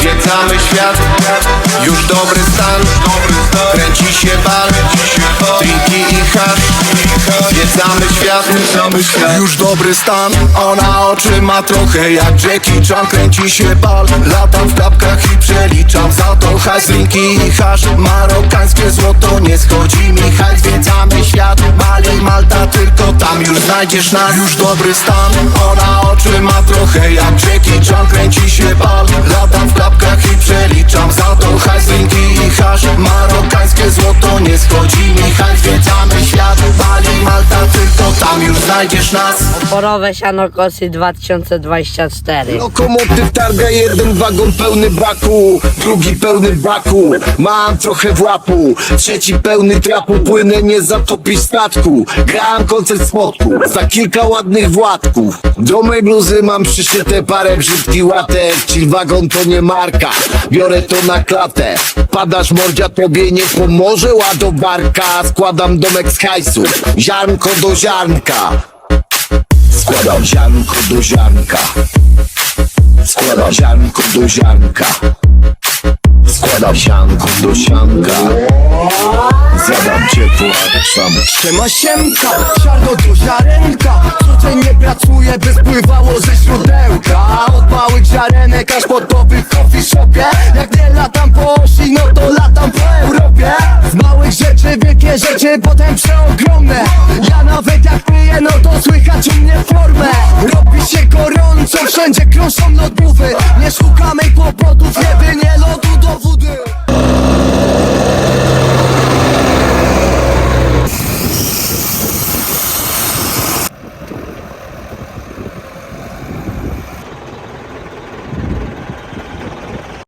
Zwiedzamy świat. Już dobry stan. Kręci się bal Drinki i hasz. Zwiedzamy świat. Już dobry stan, ona oczy ma trochę jak Jackie Chan. Kręci się bal, latam w klapkach i przeliczam Za to hajs, linki i hasz. Marokańskie złoto nie schodzi mi hajs. Zwiedzamy świat, Bali, Malta Tylko tam już znajdziesz nas. Już dobry stan, ona trochę jak Jackie Chan Kręci się bal, latam w klapkach i przeliczam Za to hajs, i hasz. Marokańskie złoto nie schodzi mi hajs znajdziesz nas. Porowe sianokosy 2024. Lokomotyw targa jeden wagon pełny baku Drugi pełny baku. Mam trochę w łapu Trzeci pełny trapu Płynę nie zatopić statku. Grałem koncert smotku Za kilka ładnych władków. Do mej bluzy mam przyszyte parę brzydkich łatek. Chill wagon to nie marka Biorę to na klatę. Padasz mordzia tobie nie pomoże ładowarka. Składam domek z hajsu Ziarnko do ziarnka Składam ziarnko do ziarnka. Składam ziarnko do ziarnka. Składam ziarnko do sianka Zjadam ciepło, a sam Siema siemka, ziarno do ziarenka. Codziennie pracuję, by spływało ze źródełka. Od małych ziarenek aż po nowych coffee shopie. Jak nie latam po osi, no to latam po Europie. Z małych rzeczy wielkie rzeczy, potem przeogromne wszędzie krążą nadbuwy Nie szukamy